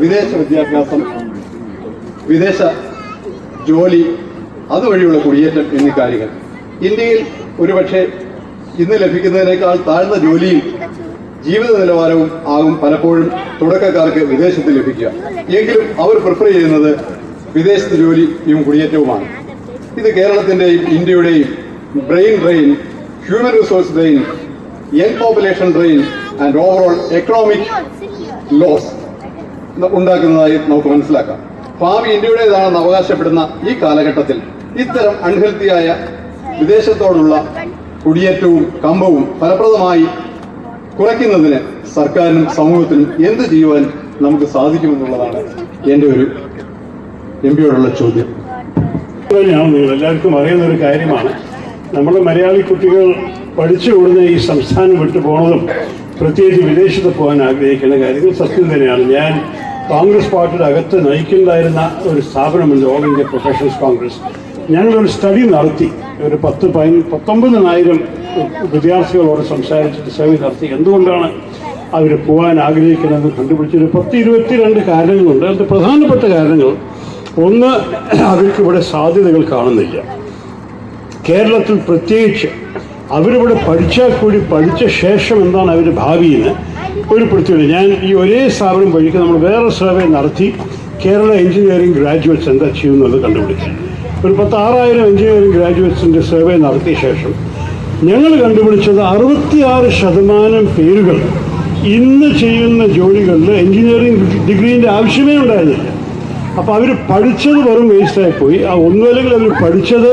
വിദേശ വിദ്യാഭ്യാസം വിദേശ ജോലി അതുവഴിയുള്ള കുടിയേറ്റം എന്നീ കാര്യങ്ങൾ. ഇന്ത്യയിൽ ഒരുപക്ഷെ ഇന്ന് ലഭിക്കുന്നതിനേക്കാൾ താഴ്ന്ന ജോലിയും ജീവിത നിലവാരവും ആകും പലപ്പോഴും തുടക്കക്കാർക്ക് വിദേശത്ത് ലഭിക്കുക. എങ്കിലും അവർ പ്രിഫർ ചെയ്യുന്നത് വിദേശത്ത് ജോലിയും കുടിയേറ്റവുമാണ്. ഇത് കേരളത്തിന്റെയും ഇന്ത്യയുടെയും brain drain human resource drain young population drain and overall economic loss ഉണ്ടാക്കുന്നതായി നമുക്ക് മനസ്സിലാക്കാം. ഭാവി ഇന്ത്യയുടേതാണെന്ന് അവകാശപ്പെടുന്ന ഈ കാലഘട്ടത്തിൽ ഇത്തരം അൺഹെൽത്തിയായ വിദേശത്തോടുള്ള കുടിയേറ്റവും കമ്പവും ഫലപ്രദമായി കുറയ്ക്കുന്നതിന് സർക്കാരിനും സമൂഹത്തിനും എന്ത് ചെയ്യുവാൻ നമുക്ക് സാധിക്കുമെന്നുള്ളതാണ് എന്റെ ഒരു എം പിയോടുള്ള ചോദ്യം. തന്നെയാണ് നിങ്ങൾ എല്ലാവർക്കും അറിയുന്ന ഒരു കാര്യമാണ്. നമ്മുടെ മലയാളി കുട്ടികൾ പഠിച്ചു കൂടുന്ന ഈ സംസ്ഥാനം വിട്ടു പോകുന്നതും പ്രത്യേകിച്ച് വിദേശത്ത് പോകാൻ ആഗ്രഹിക്കുന്ന കാര്യങ്ങൾ സത്യം തന്നെയാണ്. ഞാൻ കോൺഗ്രസ് പാർട്ടിയുടെ അകത്ത് നയിക്കുന്നതായിരുന്ന ഒരു സ്ഥാപനമുണ്ട് ഓൾ ഇന്ത്യ പ്രൊഫഷണൽസ് കോൺഗ്രസ് ഞങ്ങളൊരു സ്റ്റഡി നടത്തി. ഒരു പത്ത് പതിന പത്തൊമ്പതിനായിരം വിദ്യാർത്ഥികളോട് സംസാരിച്ചിട്ട് സർവേ നടത്തി. എന്തുകൊണ്ടാണ് അവർ പോകാൻ ആഗ്രഹിക്കുന്നതെന്ന് കണ്ടുപിടിച്ചൊരു പത്ത് ഇരുപത്തിരണ്ട് കാരണങ്ങളുണ്ട്. അതിന്റെ പ്രധാനപ്പെട്ട കാരണങ്ങൾ ഒന്ന് അവർക്ക് ഇവിടെ സാധ്യതകൾ കാണുന്നില്ല. കേരളത്തിൽ പ്രത്യേകിച്ച് അവരിവിടെ പഠിച്ചാൽ കൂടി പഠിച്ച ശേഷം എന്താണ് അവർ ഭാവിയിൽ പ്രത്യേകത ഞാൻ ഈ ഒരേ സ്ഥാപനം വഴിക്ക് നമ്മൾ വേറെ സർവേ നടത്തി കേരള എഞ്ചിനീയറിംഗ് ഗ്രാജുവേറ്റ്സ് എന്താ ചെയ്യുന്നത് കണ്ടുപിടിച്ചു. ഒരു പത്താറായിരം എഞ്ചിനീയറിംഗ് ഗ്രാജുവേറ്റ്സിന്റെ സർവേ നടത്തിയ ശേഷം ഞങ്ങൾ കണ്ടുപിടിച്ചത് അറുപത്തിയാറ് ശതമാനം പേരുകൾ ഇന്ന് ചെയ്യുന്ന ജോലികളിൽ എഞ്ചിനീയറിംഗ് ഡിഗ്രീന്റെ ആവശ്യമേ ഉണ്ടായിരുന്നില്ല. അപ്പോൾ അവർ പഠിച്ചത് വെറും വേസ്റ്റായി പോയി. ആ ഒന്നുമല്ലെങ്കിൽ അവർ പഠിച്ചത്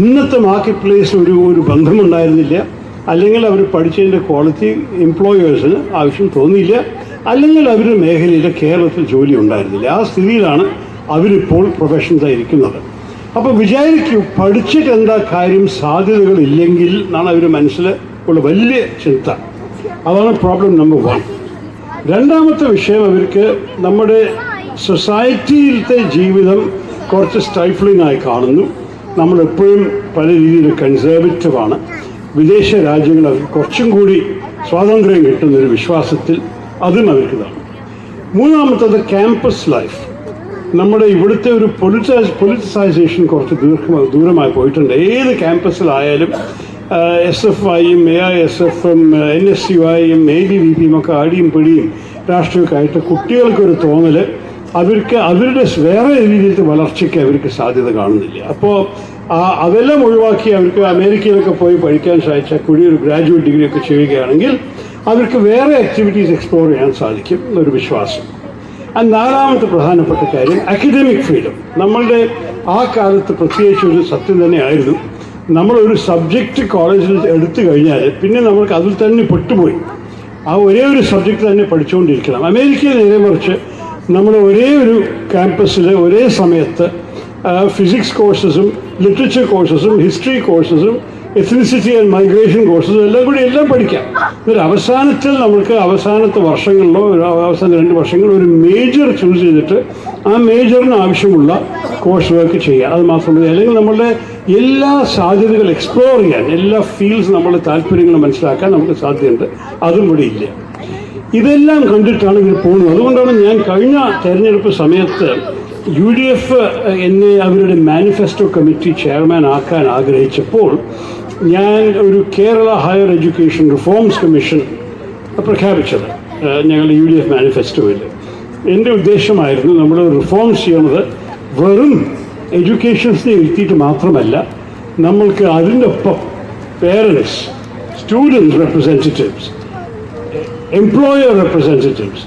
ഇന്നത്തെ മാർക്കറ്റ് പ്ലേസിൽ ഒരു ഒരു ബന്ധമുണ്ടായിരുന്നില്ല. അല്ലെങ്കിൽ അവർ പഠിച്ചതിന്റെ ക്വാളിറ്റി എംപ്ലോയേഴ്സിന് ആവശ്യം തോന്നിയില്ല. അല്ലെങ്കിൽ അവരുടെ മേഖലയിൽ കേരളത്തിൽ ജോലി ഉണ്ടായിരുന്നില്ല. ആ സ്ഥിതിയിലാണ് അവരിപ്പോൾ പ്രൊഫഷൻസായിരിക്കുന്നത് അപ്പോൾ വിചാരിക്കൂ പഠിച്ചിട്ട് എന്താ കാര്യം സാധ്യതകൾ ഇല്ലെങ്കിൽ എന്നാണ് അവർ മനസ്സിൽ ഉള്ള വലിയ ചിന്ത. അതാണ് പ്രോബ്ലം നമ്പർ വൺ രണ്ടാമത്തെ വിഷയം അവർക്ക് നമ്മുടെ സൊസൈറ്റിയിലത്തെ ജീവിതം കുറച്ച് സ്റ്റൈഫ്ലിംഗ് ആയി കാണുന്നു. നമ്മൾ എപ്പോഴും പല രീതിയിൽ കൺസേർവേറ്റീവാണ് വിദേശ രാജ്യങ്ങൾ അവർക്ക് കുറച്ചും കൂടി സ്വാതന്ത്ര്യം കിട്ടുന്നൊരു വിശ്വാസത്തിൽ അതും അവർക്ക് ഇതാണ് മൂന്നാമത്തത് ക്യാമ്പസ് ലൈഫ് നമ്മുടെ ഇവിടുത്തെ ഒരു പൊളിറ്റൈസ് പൊളിറ്റിസൈസേഷൻ കുറച്ച് ദീർഘ ദൂരമായി പോയിട്ടുണ്ട്. ഏത് ക്യാമ്പസിലായാലും എസ് എഫ് ഐയും എ ഐ എസ് എഫും എൻ എസ് യു ഐയും എ ബി വി പിയും ഒക്കെ അടിയും പിടിയും രാഷ്ട്രീയമൊക്കെ ആയിട്ട് കുട്ടികൾക്കൊരു തോന്നൽ അവർക്ക് അവരുടെ വേറെ രീതിയിലത്തെ വളർച്ചയ്ക്ക് അവർക്ക് സാധ്യത കാണുന്നില്ല. അപ്പോൾ അതെല്ലാം ഒഴിവാക്കി അവർക്ക് അമേരിക്കയിലൊക്കെ പോയി പഠിക്കാൻ സാധിച്ചാൽ കൂടി ഒരു ഗ്രാജുവേറ്റ് ഡിഗ്രി ഒക്കെ ചെയ്യുകയാണെങ്കിൽ അവർക്ക് വേറെ ആക്ടിവിറ്റീസ് എക്സ്പ്ലോർ ചെയ്യാൻ സാധിക്കും എന്നൊരു വിശ്വാസം. ആ നാലാമത്തെ പ്രധാനപ്പെട്ട കാര്യം അക്കാഡമിക് ഫ്രീഡം നമ്മളുടെ ആ കാലത്ത് പ്രത്യേകിച്ച് ഒരു സത്യം തന്നെയായിരുന്നു. നമ്മളൊരു സബ്ജക്റ്റ് കോളേജിൽ എടുത്തു കഴിഞ്ഞാൽ പിന്നെ നമ്മൾക്ക് അതിൽ തന്നെ പെട്ടുപോയി. ആ ഒരേ ഒരു സബ്ജക്റ്റ് തന്നെ പഠിച്ചുകൊണ്ടിരിക്കണം അമേരിക്കയിൽ നേരെ മറിച്ച് നമ്മൾ ഒരേ ഒരു ക്യാമ്പസിൽ ഒരേ സമയത്ത് ഫിസിക്സ് കോഴ്സസും ലിറ്ററേച്ചർ കോഴ്സസും ഹിസ്റ്ററി കോഴ്സസും എത്നിസിറ്റി ആൻഡ് മൈഗ്രേഷൻ കോഴ്സസും എല്ലാം കൂടി എല്ലാം പഠിക്കാം. ഒരു അവസാനത്തിൽ നമുക്ക് അവസാനത്തെ വർഷങ്ങളിലോ ഒരു അവസാന രണ്ട് വർഷങ്ങളിലോ ഒരു മേജർ ചൂസ് ചെയ്തിട്ട് ആ മേജറിന് ആവശ്യമുള്ള കോഴ്സ് വർക്ക് ചെയ്യാം. അത് മാത്രമല്ല അല്ലെങ്കിൽ നമ്മളുടെ എല്ലാ സാധ്യതകൾ എക്സ്പ്ലോർ ചെയ്യാൻ എല്ലാ ഫീൽഡ്സ് നമ്മളുടെ താല്പര്യങ്ങൾ മനസ്സിലാക്കാൻ നമുക്ക് സാധ്യതയുണ്ട്. അതും കൂടി ഇല്ല. ഇതെല്ലാം കണ്ടിട്ടാണ് ഇവർ പോകുന്നത്. അതുകൊണ്ടാണ് ഞാൻ കഴിഞ്ഞ തെരഞ്ഞെടുപ്പ് സമയത്ത് യു ഡി എഫ് എന്നെ അവരുടെ മാനിഫെസ്റ്റോ കമ്മിറ്റി ചെയർമാൻ ആക്കാൻ ആഗ്രഹിച്ചപ്പോൾ ഞാൻ ഒരു Kerala higher education reforms commission പ്രഖ്യാപിച്ചത്. ഞങ്ങളുടെ യു ഡി എഫ് മാനിഫെസ്റ്റോയിൽ. എന്റെ ഉദ്ദേശമായിരുന്നു നമ്മൾ റിഫോംസ് ചെയ്യുന്നത് വെറും എഡ്യൂക്കേഷൻസിനെ എത്തിയിട്ട് മാത്രമല്ല നമ്മൾക്ക് അതിന്റെ ഒപ്പം parents students representatives employer representatives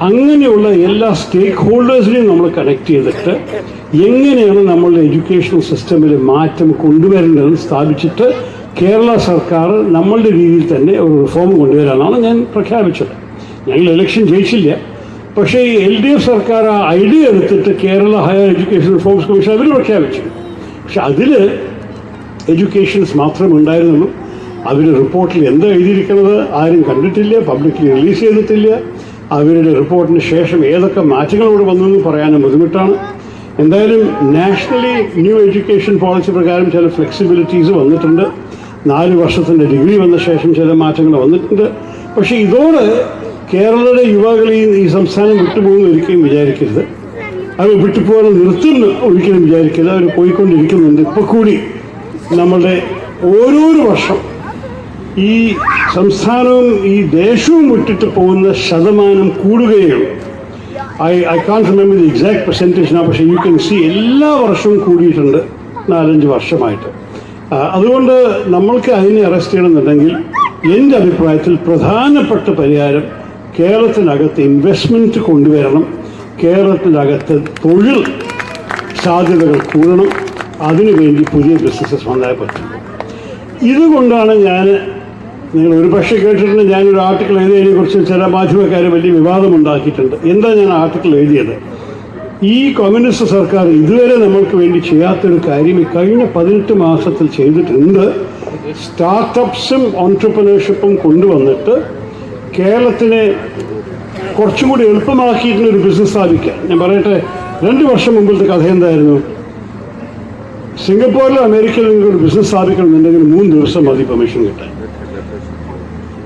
അങ്ങനെയുള്ള എല്ലാ സ്റ്റേക്ക് ഹോൾഡേഴ്സിനെയും നമ്മൾ കണക്ട് ചെയ്തിട്ട് എങ്ങനെയാണ് നമ്മളുടെ എഡ്യൂക്കേഷണൽ സിസ്റ്റമിൽ മാറ്റം കൊണ്ടുവരേണ്ടതെന്ന് സ്ഥാപിച്ചിട്ട് കേരള സർക്കാർ നമ്മളുടെ രീതിയിൽ തന്നെ ഒരു റിഫോം കൊണ്ടുവരാനാണ് ഞാൻ പ്രഖ്യാപിച്ചത്. ഞങ്ങൾ ഇലക്ഷൻ ജയിച്ചില്ല. പക്ഷേ ഈ എൽ ഡി എഫ് സർക്കാർ ആ ഐഡിയ എടുത്തിട്ട് Kerala higher education reforms commission അവർ പ്രഖ്യാപിച്ചു. പക്ഷെ അതിൽ എഡ്യൂക്കേഷൻസ് മാത്രമേ ഉണ്ടായിരുന്നുള്ളൂ. അവർ റിപ്പോർട്ടിൽ എന്താ എഴുതിയിരിക്കുന്നത്? ആരും കണ്ടിട്ടില്ല പബ്ലിക്കിൽ റിലീസ് ചെയ്തിട്ടില്ല. അവരുടെ റിപ്പോർട്ടിന് ശേഷം ഏതൊക്കെ മാറ്റങ്ങളോട് വന്നെന്ന് പറയാനും ബുദ്ധിമുട്ടാണ്. എന്തായാലും നാഷണലി ന്യൂ എഡ്യൂക്കേഷൻ പോളിസി പ്രകാരം ചില ഫ്ലെക്സിബിലിറ്റീസ് വന്നിട്ടുണ്ട്. നാല് വർഷത്തിന്റെ ഡിഗ്രി വന്ന ശേഷം ചില മാറ്റങ്ങൾ വന്നിട്ടുണ്ട്. പക്ഷേ ഇതോടെ കേരളയുടെ യുവാക്കൾ ഈ സംസ്ഥാനം വിട്ടുപോകുന്ന ഒരിക്കലും വിചാരിക്കരുത്. അവർ വിട്ടുപോകാൻ നിർത്തുന്ന ഒരിക്കലും വിചാരിക്കരുത്. അവർ പോയിക്കൊണ്ടിരിക്കുന്നുണ്ട്. ഇപ്പോൾ കൂടി നമ്മളുടെ ഓരോരോ വർഷം ഈ സംസ്ഥാനവും ഈ ദേശവും വിട്ടിട്ട് പോകുന്ന ശതമാനം കൂടുകയും I I can't remember the exact percentage പക്ഷേ യു കെൻ സി എല്ലാ വർഷവും കൂടിയിട്ടുണ്ട് നാലഞ്ച് വർഷമായിട്ട്. അതുകൊണ്ട് നമ്മൾക്ക് അതിനെ അറസ്റ്റ് ചെയ്യണമെന്നുണ്ടെങ്കിൽ എന്റെ അഭിപ്രായത്തിൽ പ്രധാനപ്പെട്ട പരിഹാരം കേരളത്തിനകത്ത് ഇൻവെസ്റ്റ്മെന്റ് കൊണ്ടുവരണം കേരളത്തിനകത്ത് തൊഴിൽ സാധ്യതകൾ കൂടണം അതിനുവേണ്ടി പുതിയ ബിസിനസ്സസ് വന്നാൽ പറ്റും. ഇതുകൊണ്ടാണ് ഞാൻ നിങ്ങൾ ഒരു പക്ഷേ കേട്ടിട്ടുണ്ട് ഞാനൊരു ആർട്ടിക്കിൾ എഴുതിയതിനെ കുറിച്ച് ചില മാധ്യമക്കാർ വലിയ വിവാദമുണ്ടാക്കിയിട്ടുണ്ട്. എന്താ ഞാൻ ആർട്ടിക്കിൾ എഴുതിയത്? ഈ കമ്മ്യൂണിസ്റ്റ് സർക്കാർ ഇതുവരെ നമ്മൾക്ക് വേണ്ടി ചെയ്യാത്തൊരു കാര്യം ഈ കഴിഞ്ഞ പതിനെട്ട് മാസത്തിൽ ചെയ്തിട്ടുണ്ട്. സ്റ്റാർട്ടപ്സും ഓൺടർപ്രണർഷിപ്പും കൊണ്ടുവന്നിട്ട് കേരളത്തിനെ കുറച്ചും കൂടി എളുപ്പമാക്കിയിട്ടുള്ള ഒരു ബിസിനസ് സ്ഥാപിക്കാൻ. ഞാൻ പറയട്ടെ രണ്ട് വർഷം മുമ്പിലത്തെ കഥ എന്തായിരുന്നു? സിംഗപ്പൂരിലോ അമേരിക്കയിലോ ഒരു ബിസിനസ് സ്ഥാപിക്കണമെന്നുണ്ടെങ്കിൽ മൂന്ന് ദിവസം മതി പെർമിഷൻ കിട്ടാൻ.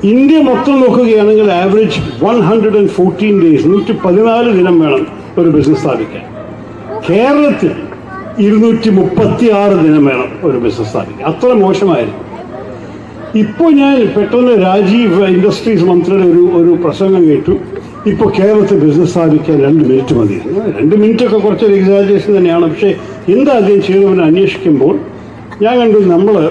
ഇന്ത്യ മൊത്തം നോക്കുകയാണെങ്കിൽ average one hundred and fourteen days നൂറ്റി പതിനാല് ദിനം വേണം ഒരു ബിസിനസ് സ്ഥാപിക്കാൻ. കേരളത്തിൽ ഇരുന്നൂറ്റി മുപ്പത്തി ആറ് ദിനം വേണം ഒരു ബിസിനസ് സ്ഥാപിക്കാൻ. അത്ര മോശമായിരുന്നു ഇപ്പോൾ ഞാൻ പെട്ടെന്ന് രാജീവ് ഇൻഡസ്ട്രീസ് മന്ത്രിയുടെ ഒരു ഒരു പ്രസംഗം കേട്ടു. ഇപ്പോൾ കേരളത്തിൽ ബിസിനസ് സ്ഥാപിക്കാൻ രണ്ട് മിനിറ്റ് മതി. രണ്ട് മിനിറ്റ് ഒക്കെ കുറച്ചൊരു എക്സാജേഷൻ തന്നെയാണ്. പക്ഷേ എന്താ അദ്ദേഹം അന്വേഷിക്കുമ്പോൾ ഞാൻ കണ്ടു നമ്മൾ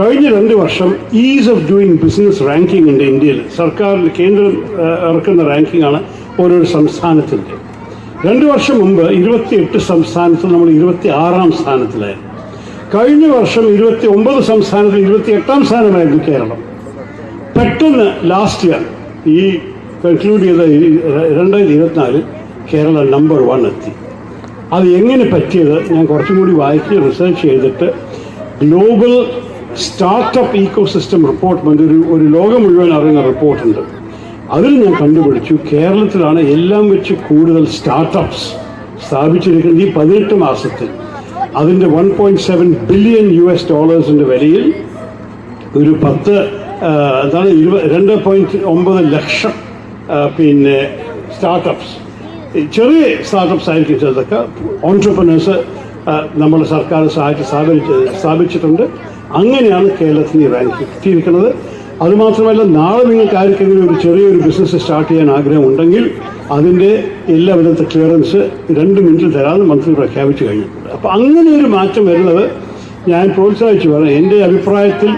കഴിഞ്ഞ രണ്ട് വർഷം ease of doing business ranking ഉണ്ട് ഇന്ത്യയിൽ സർക്കാരിൽ കേന്ദ്രം ഇറക്കുന്ന റാങ്കിംഗ് ആണ് ഓരോ സംസ്ഥാനത്തിന്റെ. രണ്ട് വർഷം മുമ്പ് ഇരുപത്തിയെട്ട് സംസ്ഥാനത്തിൽ നമ്മൾ ഇരുപത്തി ആറാം സ്ഥാനത്തിലായിരുന്നു. കഴിഞ്ഞ വർഷം ഇരുപത്തി ഒമ്പത് സംസ്ഥാനത്തിൽ ഇരുപത്തി എട്ടാം സ്ഥാനമായിരുന്നു കേരളം. പെട്ടെന്ന് ലാസ്റ്റ് ഇയർ ഈ കൺക്ലൂഡ് ചെയ്ത രണ്ടായിരത്തി ഇരുപത്തിനാലിൽ കേരള നമ്പർ വൺ എത്തി. അത് എങ്ങനെ പറ്റിയത് ഞാൻ കുറച്ചും കൂടി വായിച്ച് റിസർച്ച് ചെയ്തിട്ട് global startup ecosystem report മറ്റൊരു ഒരു ലോകം മുഴുവൻ അറിയുന്ന റിപ്പോർട്ടുണ്ട്. അതിൽ ഞാൻ കണ്ടുപിടിച്ചു കേരളത്തിലാണ് എല്ലാം വെച്ച് കൂടുതൽ സ്റ്റാർട്ടപ്സ് സ്ഥാപിച്ചിരിക്കുന്നത് ഈ പതിനെട്ട് മാസത്തിൽ. അതിന്റെ one point seven billion U S ഡോളേഴ്സിന്റെ വിലയിൽ ഒരു പത്ത് എന്താണ് ഇരുപത് രണ്ട് പോയിന്റ് ഒമ്പത് ലക്ഷം പിന്നെ സ്റ്റാർട്ടപ്സ് ചെറിയ സ്റ്റാർട്ടപ്സ് ആയിരിക്കും ചിലതൊക്കെ. ഓൺടർപ്രണേഴ്സ് നമ്മുടെ സർക്കാർ സഹായിച്ച് സ്ഥാപിച്ച് സ്ഥാപിച്ചിട്ടുണ്ട്. അങ്ങനെയാണ് കേരളത്തിന് റാങ്ക് എത്തിയിരിക്കുന്നത്. അതുമാത്രമല്ല നാളെ നിങ്ങൾക്ക് ആർക്കെങ്കിലും ഒരു ചെറിയൊരു ബിസിനസ് സ്റ്റാർട്ട് ചെയ്യാൻ ആഗ്രഹമുണ്ടെങ്കിൽ അതിന്റെ എല്ലാ വിധത്തെ ക്ലിയറൻസ് രണ്ട് മിനിറ്റിൽ തരാമെന്ന് മന്ത്രി പ്രഖ്യാപിച്ചു കഴിഞ്ഞിട്ടുണ്ട് അപ്പോൾ അങ്ങനെ ഒരു മാറ്റം വരുന്നത് ഞാൻ പ്രോത്സാഹിച്ചു പറയാം. എന്റെ അഭിപ്രായത്തിൽ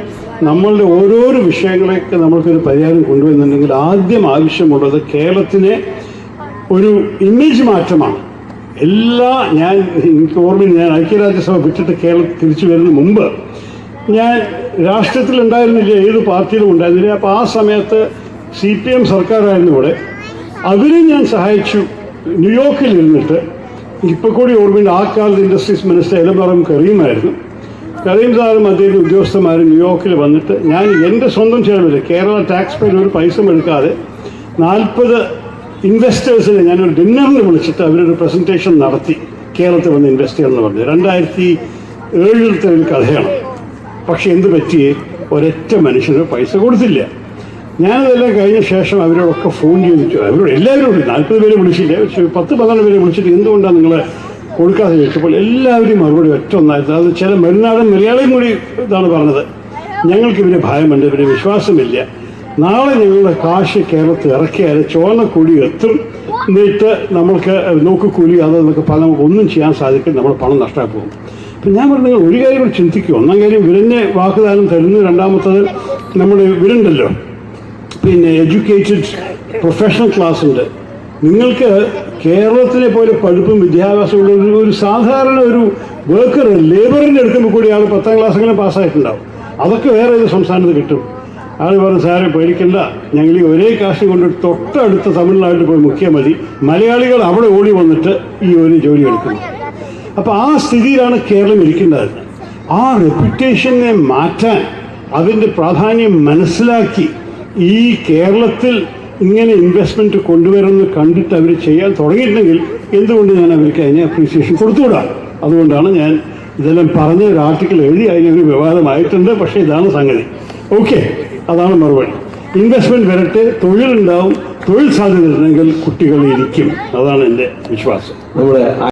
നമ്മളുടെ ഓരോരോ വിഷയങ്ങളെയൊക്കെ നമ്മൾക്കൊരു പരിഹാരം കൊണ്ടുവരുന്നുണ്ടെങ്കിൽ ആദ്യം ആവശ്യമുള്ളത് കേരളത്തിനെ ഒരു ഇമേജ് മാറ്റമാണ്. എല്ലാ ഞാൻ എനിക്ക് ഓർമ്മയിൽ ഞാൻ ഐക്യരാജ്യസഭ വിട്ടിട്ട് കേരളത്തിൽ തിരിച്ചു വരുന്ന മുമ്പ് ഞാൻ രാഷ്ട്രീയത്തിൽ ഉണ്ടായിരുന്നില്ല ഏത് പാർട്ടിയിലും ഉണ്ടായിരുന്നില്ല. അപ്പോൾ ആ സമയത്ത് സി പി എം സർക്കാരായിരുന്നു ഇവിടെ. അവരെ ഞാൻ സഹായിച്ചു. ന്യൂയോർക്കിൽ ഇരുന്നിട്ട് ഇപ്പോൾ കൂടി ഓർമ്മയുണ്ട് ആ കാലത്ത് ഇൻഡസ്ട്രീസ് മിനിസ്റ്റർ എലമറം കറിയുമായിരുന്നു കരീം സാറും അദ്ദേഹം ഉദ്യോഗസ്ഥന്മാരും ന്യൂയോർക്കിൽ വന്നിട്ട് ഞാൻ എന്റെ സ്വന്തം ചെലവിൽ കേരള ടാക്സ് പേര് ഒരു പൈസ എടുക്കാതെ നാൽപ്പത് ഇൻവെസ്റ്റേഴ്സിനെ ഞാനൊരു ഡിന്നറിന് വിളിച്ചിട്ട് അവരൊരു പ്രസന്റേഷൻ നടത്തി. കേരളത്തിൽ വന്ന് ഇൻവെസ്റ്റ് ചെയ്യണമെന്ന് പറഞ്ഞു. രണ്ടായിരത്തി ഏഴിലത്തെ ഒരു കഥയാണ്. പക്ഷെ എന്ത് പറ്റിയേ ഒരൊറ്റ മനുഷ്യന് പൈസ കൊടുത്തില്ല. ഞാനതെല്ലാം കഴിഞ്ഞ ശേഷം അവരോടൊക്കെ ഫോൺ ചെയ്തിട്ട് അവരോട് എല്ലാവരോടും നാൽപ്പത് പേരെ വിളിച്ചില്ല. പക്ഷേ പത്ത് പന്ത്രണ്ട് പേരെ വിളിച്ചിട്ട് എന്തുകൊണ്ടാണ് നിങ്ങൾ കൊടുക്കാതെ ചോദിച്ചപ്പോൾ എല്ലാവരും മറുപടി ഒറ്റ ഒന്നായിരുന്നു. അത് ചില മരുന്നാടൻ മലയാളിയും കൂടി ഇതാണ് പറഞ്ഞത്. ഞങ്ങൾക്ക് ഇവരെ ഭയമുണ്ട് ഇവരെ വിശ്വാസമില്ല. നാളെ ഞങ്ങളുടെ കാശ് കേരളത്തിൽ ഇറക്കിയാൽ കൂടി എത്തും എന്നിട്ട് നമ്മൾക്ക് നോക്കുകൂലി പറഞ്ഞ് നമുക്ക് ഒന്നും ചെയ്യാൻ സാധിക്കും നമ്മൾ പണം നഷ്ടമായി പോകും. അപ്പം ഞാൻ പറഞ്ഞു ഒരു കാര്യം ചിന്തിക്കും. ഒന്നാം കാര്യം വിരന്നെ വാക്കുദാനം തരുന്നു രണ്ടാമത്തത് നമ്മുടെ വിരണ്ടല്ലോ. പിന്നെ എഡ്യൂക്കേറ്റഡ് പ്രൊഫഷണൽ ക്ലാസ് ഉണ്ട്. നിങ്ങൾക്ക് കേരളത്തിനെ പോലെ പഠിപ്പും വിദ്യാഭ്യാസമുള്ള ഒരു ഒരു സാധാരണ ഒരു വർക്കർ ലേബറിന്റെ എടുക്കുമ്പോൾ കൂടി ആൾ പത്താം ക്ലാസ്സെങ്കിലും പാസ്സായിട്ടുണ്ടാവും. അതൊക്കെ വേറെ ഏത് സംസ്ഥാനത്ത് കിട്ടും? ആൾ പറഞ്ഞു സാറെ പേടിക്കണ്ട. ഞങ്ങൾ ഈ ഒരേ കാശ് കൊണ്ട് തൊട്ടടുത്ത തമിഴ്നാട്ടിൽ പോയി മുഖ്യ മതി. മലയാളികൾ അവിടെ ഓടി വന്നിട്ട് ഈ ഒരു ജോലി എടുക്കുന്നു. അപ്പോൾ ആ സ്ഥിതിയിലാണ് കേരളം ഇരിക്കേണ്ടത് ആ റെപ്യൂട്ടേഷനെ മാറ്റാൻ അതിന്റെ പ്രാധാന്യം മനസ്സിലാക്കി ഈ കേരളത്തിൽ ഇങ്ങനെ ഇൻവെസ്റ്റ്മെന്റ് കൊണ്ടുവരുമെന്ന് കണ്ടിട്ട് അവർ ചെയ്യാൻ തുടങ്ങിയിട്ടുണ്ടെങ്കിൽ എന്തുകൊണ്ട് ഞാൻ അവർക്ക് അതിനെ അപ്രീസിയേഷൻ കൊടുത്തുകൂടാ? അതുകൊണ്ടാണ് ഞാൻ ഇതെല്ലാം പറഞ്ഞ ഒരു ആർട്ടിക്കിൾ എഴുതി അതിനൊരു വിവാദമായിട്ടുണ്ട്. പക്ഷേ ഇതാണ് സംഗതി. ഓക്കെ അതാണ് മറുപടി. ഇൻവെസ്റ്റ്മെന്റ് വരട്ടെ തൊഴിലുണ്ടാവും തൊഴിൽ സാധ്യത ഉണ്ടെങ്കിൽ കുട്ടികൾ ഇരിക്കും. അതാണ് എന്റെ വിശ്വാസം. നമ്മുടെ